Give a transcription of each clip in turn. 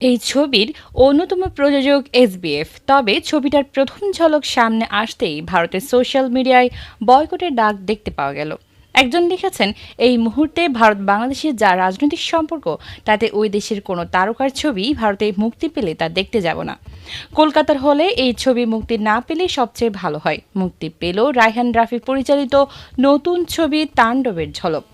এই ছবির অন্যতম প্রযোজক এসবিএফ। তবে ছবিটার প্রথম ঝলক সামনে আসতেই ভারতের সোশ্যাল মিডিয়ায় বয়কটের ডাক দেখতে পাওয়া গেল। একজন লিখেছেন, এই মুহূর্তে ভারত বাংলাদেশের যা রাজনৈতিক সম্পর্ক, তাতে ওই দেশের কোনো তারকার ছবি ভারতে মুক্তি পেলে তা দেখতে যাব না। কলকাতার হলে এই ছবি মুক্তি না পেলে সবচেয়ে ভালো হয়। মুক্তি পেল রায়হান রাফি পরিচালিত নতুন ছবি তাণ্ডবের ঝলক।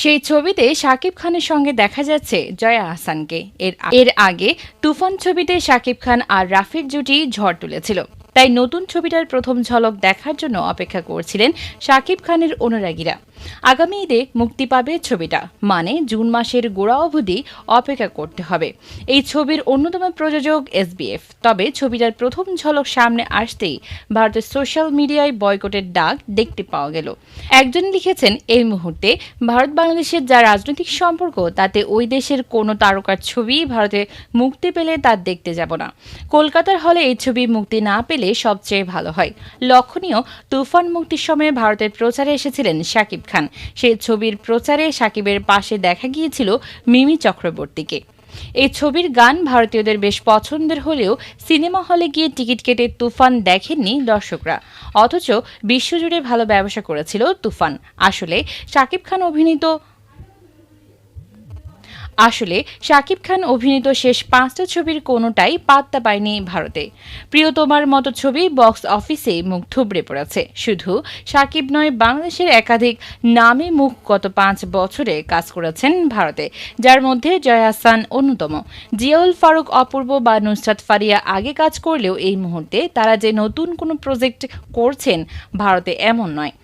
সেই ছবিতে শাকিব খানের সঙ্গে দেখা যাচ্ছে জয়া আহসানকে। এর এর আগে তুফান ছবিতে শাকিব খান আর রাফির জুটি ঝড় তুলেছিল। তাই নতুন ছবিটার প্রথম ঝলক দেখার জন্য অপেক্ষা করছিলেন শাকিব খানের অনুরাগীরা। আগামী ঈদে মুক্তি পাবে ছবিটা। মানে জুন মাসের গোড়া অবধি অপেক্ষা করতে হবে। এই ছবির অন্যতম প্রযোজক এসবিএফ। তবে ছবিটার প্রথম ঝলক সামনে আসতেই ভারতের সোশ্যাল মিডিয়ায় বয়কটের ডাক দেখতে পাওয়া গেল। একজন লিখেছেন, এই মুহূর্তে ভারত বাংলাদেশের যা রাজনৈতিক সম্পর্ক, তাতে ওই দেশের কোনো তারকার ছবি ভারতে মুক্তি পেলে তা দেখতে যাব না। কলকাতার হলে এই ছবি মুক্তি না পেলে সবচেয়ে ভালো হয়। লক্ষণীয়, তুফান মুক্তির সময়ে ভারতের প্রচারে এসেছিলেন শাকিব খান। সেই ছবির প্রচারে সাকিবের পাশে দেখা গিয়েছিল মিমি চক্রবর্তীকে। এই ছবির গান ভারতীয়দের বেশ পছন্দের হলেও সিনেমা হলে গিয়ে টিকিট কেটে তুফান দেখেননি দর্শকরা। অথচ বিশ্বজুড়ে ভালো ব্যবসা করেছিল তুফান। আসলে শাকিব খান অভিনীত আসলে শাকিব খান অভিনীত শেষ পাঁচটা ছবির কোনোটাই পাত্তা পায়নি ভারতে। প্রিয়তমার মতো ছবি বক্স অফিসে মুখ থুবড়ে পড়েছে। শুধু শাকিব নয়, বাংলাদেশের একাধিক নামে মুখ গত পাঁচ বছরে কাজ করেছেন ভারতে, যার মধ্যে জয়া হাসান অন্যতম। জিয়াউল ফারুক, অপূর্ব বা নুসরাত ফারিয়া আগে কাজ করলেও এই মুহূর্তে তারা যে নতুন কোনো প্রজেক্ট করছেন ভারতে এমন নয়।